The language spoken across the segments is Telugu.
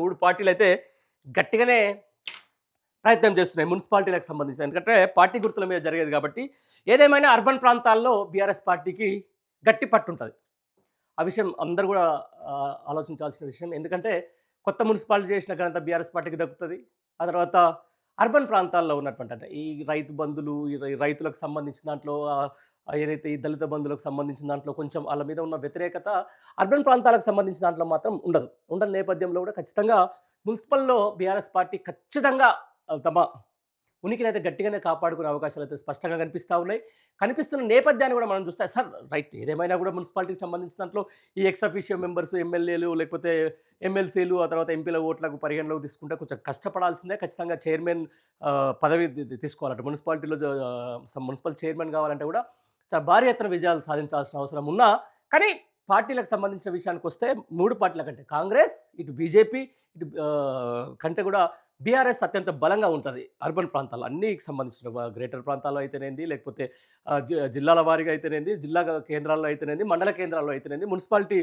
మూడు పార్టీలు అయితే గట్టిగానే ప్రయత్నం చేస్తున్నాయి మున్సిపాలిటీలకు సంబంధించి. ఎందుకంటే పార్టీ గుర్తుల మీద జరిగేది కాబట్టి ఏదేమైనా అర్బన్ ప్రాంతాల్లో బీఆర్ఎస్ పార్టీకి గట్టి పట్టు ఉంటుంది ఆ విషయం అందరూ కూడా ఆలోచించాల్సిన విషయం. ఎందుకంటే కొత్త మున్సిపాలిటీ చేసిన ఘనత బీఆర్ఎస్ పార్టీకి దక్కుతుంది. ఆ తర్వాత అర్బన్ ప్రాంతాల్లో ఉన్నటువంటి అంటే ఈ రైతు బంధులు ఈ రైతులకు సంబంధించిన దాంట్లో ఏదైతే ఈ దళిత బంధువులకు సంబంధించిన దాంట్లో కొంచెం వాళ్ళ మీద ఉన్న వ్యతిరేకత అర్బన్ ప్రాంతాలకు సంబంధించిన దాంట్లో మాత్రం ఉండదు. ఉండని నేపథ్యంలో కూడా ఖచ్చితంగా మున్సిపల్లో బీఆర్ఎస్ పార్టీ ఖచ్చితంగా తమ ఉనికినైతే గట్టిగానే కాపాడుకునే అవకాశాలు అయితే స్పష్టంగా కనిపిస్తూ ఉన్నాయి. కనిపిస్తున్న నేపథ్యాన్ని కూడా మనం చూస్తే సార్ రైట్ ఏదేమైనా కూడా మున్సిపాలిటీకి సంబంధించిన దాంట్లో ఈ ఎక్స్ మెంబర్స్ ఎమ్మెల్యేలు లేకపోతే ఎమ్మెల్సీలు ఆ తర్వాత ఎంపీల ఓట్లకు పరిగణలోకి తీసుకుంటే కొంచెం కష్టపడాల్సిందే. ఖచ్చితంగా చైర్మన్ పదవి తీసుకోవాలంటే మున్సిపాలిటీలో మున్సిపల్ చైర్మన్ కావాలంటే కూడా చాలా భారీ ఎత్తున విజయాలు సాధించాల్సిన అవసరం ఉన్నా. కానీ పార్టీలకు సంబంధించిన విషయానికి వస్తే మూడు పార్టీల కంటే కాంగ్రెస్ ఇటు బీజేపీ ఇటు కంటే కూడా బీఆర్ఎస్ అత్యంత బలంగా ఉంటుంది అర్బన్ ప్రాంతాలు అన్నికి సంబంధించిన గ్రేటర్ ప్రాంతాల్లో అయితేనేది లేకపోతే జి- జిల్లాల వారీగా అయితేనేది జిల్లా కేంద్రాల్లో అయితేనేది మండల కేంద్రాల్లో అయితేనేది మున్సిపాలిటీ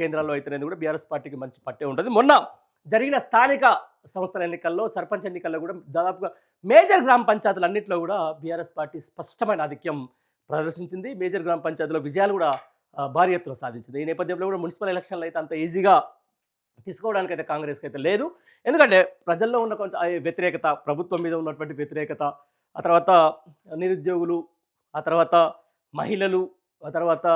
కేంద్రాల్లో అయితేనేది కూడా బీఆర్ఎస్ పార్టీకి మంచి పట్టే ఉంటుంది. మొన్న జరిగిన స్థానిక సంస్థల ఎన్నికల్లో సర్పంచ్ ఎన్నికల్లో కూడా దాదాపుగా మేజర్ గ్రామ పంచాయతీలు అన్నింటిలో కూడా బీఆర్ఎస్ పార్టీ స్పష్టమైన ఆధిక్యం ప్రదర్శించింది. మేజర్ గ్రామ పంచాయతీలో విజయాలు కూడా భారీ ఎత్తున సాధించింది. ఈ నేపథ్యంలో కూడా మున్సిపల్ ఎలక్షన్లు అయితే అంత ఈజీగా తీసుకోవడానికి అయితే కాంగ్రెస్కి అయితే లేదు. ఎందుకంటే ప్రజల్లో ఉన్న కొంచెం వ్యతిరేకత ప్రభుత్వం మీద ఉన్నటువంటి వ్యతిరేకత ఆ తర్వాత నిరుద్యోగులు ఆ తర్వాత మహిళలు ఆ తర్వాత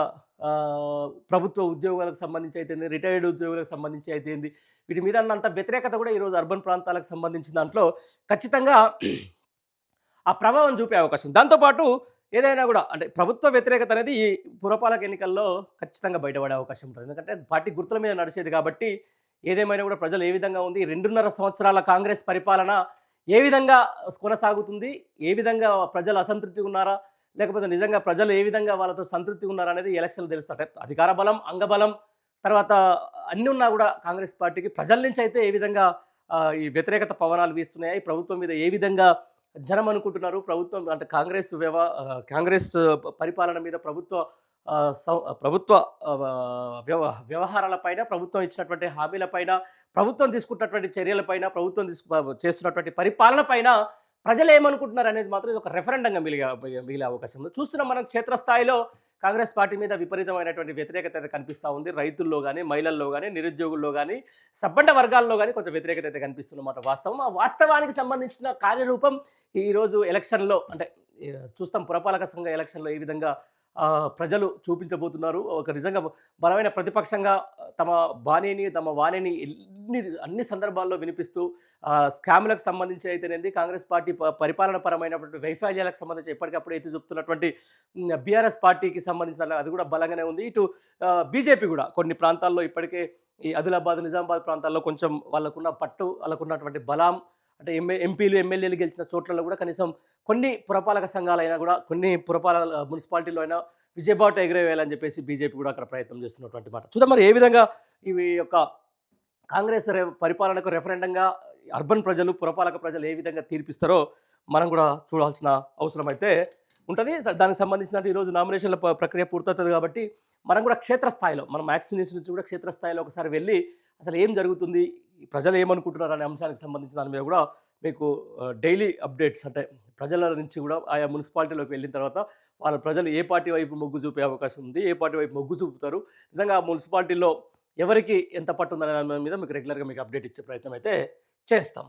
ప్రభుత్వ ఉద్యోగాలకు సంబంధించి అయితే రిటైర్డ్ ఉద్యోగులకు సంబంధించి అయితేంది వీటి మీద ఉన్నంత వ్యతిరేకత కూడా ఈరోజు అర్బన్ ప్రాంతాలకు సంబంధించిన దాంట్లో ఖచ్చితంగా ఆ ప్రభావం చూపే అవకాశం. దాంతోపాటు ఏదైనా కూడా అంటే ప్రభుత్వ వ్యతిరేకత అనేది ఈ పురపాలక ఎన్నికల్లో ఖచ్చితంగా బయటపడే అవకాశం ఉంటుంది. ఎందుకంటే పార్టీ గుర్తుల మీద నడిచేది కాబట్టి ఏదేమైనా కూడా ప్రజలు ఏ విధంగా ఉంది? రెండున్నర సంవత్సరాల కాంగ్రెస్ పరిపాలన ఏ విధంగా కొనసాగుతుంది? ఏ విధంగా ప్రజలు అసంతృప్తి ఉన్నారా? లేకపోతే నిజంగా ప్రజలు ఏ విధంగా వాళ్ళతో సంతృప్తి ఉన్నారా అనేది ఎలక్షన్లు తెలుస్తాయి. అధికార బలం అంగబలం తర్వాత అన్నీ ఉన్నా కూడా కాంగ్రెస్ పార్టీకి ప్రజల నుంచి అయితే ఏ విధంగా ఈ వ్యతిరేకత పవనాలు వీస్తున్నాయి? ఈ ప్రభుత్వం మీద ఏ విధంగా జనం అనుకుంటున్నారు? ప్రభుత్వం అంటే కాంగ్రెస్ వ్యవ కాంగ్రెస్ పరిపాలన మీద ప్రభుత్వ ప్రభుత్వ వ్యవ వ్యవహారాలపైన ప్రభుత్వం ఇచ్చినటువంటి హామీలపైన ప్రభుత్వం తీసుకున్నటువంటి చర్యలపైన ప్రభుత్వం తీసుకు చేస్తున్నటువంటి పరిపాలనపైన ప్రజలు ఏమనుకుంటున్నారు అనేది మాత్రం ఇది ఒక రెఫరెండంగా మిలిగే మిగిలే అవకాశం ఉంది. చూస్తున్నాం మనం క్షేత్రస్థాయిలో కాంగ్రెస్ పార్టీ మీద విపరీతమైనటువంటి వ్యతిరేకత అయితే కనిపిస్తూ ఉంది. రైతుల్లో కానీ మహిళల్లో కానీ నిరుద్యోగుల్లో కానీ సబ్బండ వర్గాల్లో కానీ కొంచెం వ్యతిరేకత అయితే కనిపిస్తున్నమాట వాస్తవం. ఆ వాస్తవానికి సంబంధించిన కార్యరూపం ఈరోజు ఎలక్షన్లో అంటే చూస్తాం పురపాలక సంఘ ఎలక్షన్లో ఏ విధంగా ప్రజలు చూపించబోతున్నారు. ఒక నిజంగా బలమైన ప్రతిపక్షంగా తమ బాణిని తమ వాణిని ఎన్ని అన్ని సందర్భాల్లో వినిపిస్తూ స్కామ్లకు సంబంధించి అయితేనేది కాంగ్రెస్ పార్టీ ప- పరిపాలన పరమైనటువంటి వైఫల్యాలకు సంబంధించి ఎప్పటికప్పుడు అయితే చూపుతున్నటువంటి బీఆర్ఎస్ పార్టీకి సంబంధించిన అది కూడా బలంగానే ఉంది. ఇటు బీజేపీ కూడా కొన్ని ప్రాంతాల్లో ఇప్పటికే ఈ ఆదిలాబాద్ నిజామాబాద్ ప్రాంతాల్లో కొంచెం వాళ్ళకున్న పట్టు వాళ్ళకున్నటువంటి బలం అంటే ఎంఏ ఎంపీలు ఎమ్మెల్యేలు గెలిచిన చోట్లలో కూడా కనీసం కొన్ని పురపాలక సంఘాలైనా కూడా కొన్ని పురపాలక మున్సిపాలిటీలో అయినా విజయబాట ఎగిరేవేయాలని చెప్పేసి బీజేపీ కూడా అక్కడ ప్రయత్నం చేస్తున్నటువంటి మాట. చూద్దాం మరి ఏ విధంగా ఇవి యొక్క కాంగ్రెస్ రె- పరిపాలనకు రెఫరెండంగా అర్బన్ ప్రజలు పురపాలక ప్రజలు ఏ విధంగా తీర్పిస్తారో మనం కూడా చూడాల్సిన అవసరం అయితే ఉంటుంది. దానికి సంబంధించిన ఈరోజు నామినేషన్ల ప్రక్రియ పూర్తవుతుంది కాబట్టి మనం కూడా క్షేత్రస్థాయిలో మనం మ్యాక్స్ నుంచి కూడా క్షేత్రస్థాయిలో ఒకసారి వెళ్ళి అసలు ఏం జరుగుతుంది ప్రజలు ఏమనుకుంటున్నారు అనే అంశానికి సంబంధించిన దాని మీద కూడా మీకు డైలీ అప్డేట్స్ అంటే ప్రజల నుంచి కూడా ఆయా మున్సిపాలిటీలోకి వెళ్ళిన తర్వాత వాళ్ళ ప్రజలు ఏ పార్టీ వైపు మొగ్గు చూపే అవకాశం ఉంది ఏ పార్టీ వైపు మొగ్గు చూపుతారు. నిజంగా ఆ మున్సిపాలిటీలో ఎవరికి ఎంత పట్టుందనే దాని మీద మీకు రెగ్యులర్గా మీకు అప్డేట్ ఇచ్చే ప్రయత్నం అయితే చేస్తాం.